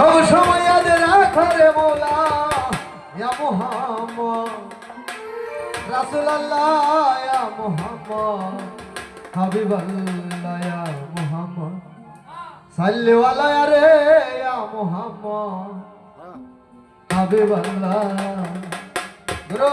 সব সময় আজ রাখো রে মোলা। ইয়া মোহাম্মদ। রাসূলুল্লাহ, ইয়া মোহাম্মদ। হাবিবাল্লাহ, ইয়া মোহাম্মদ। সাল্লি আলা রে ইয়া মোহাম্মদ। হাবিবাল্লাহ। গুরু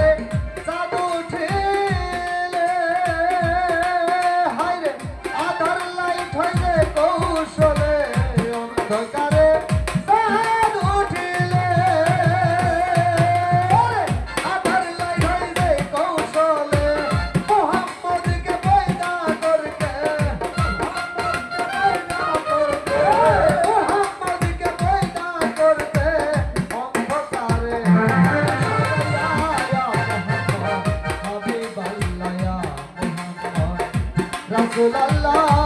For la love.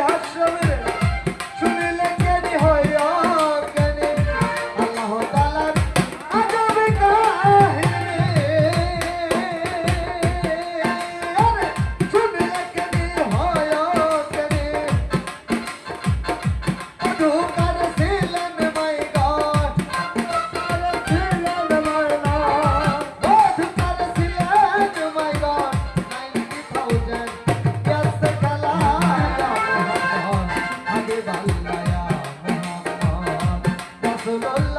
haşlanır. Nasıl öldü?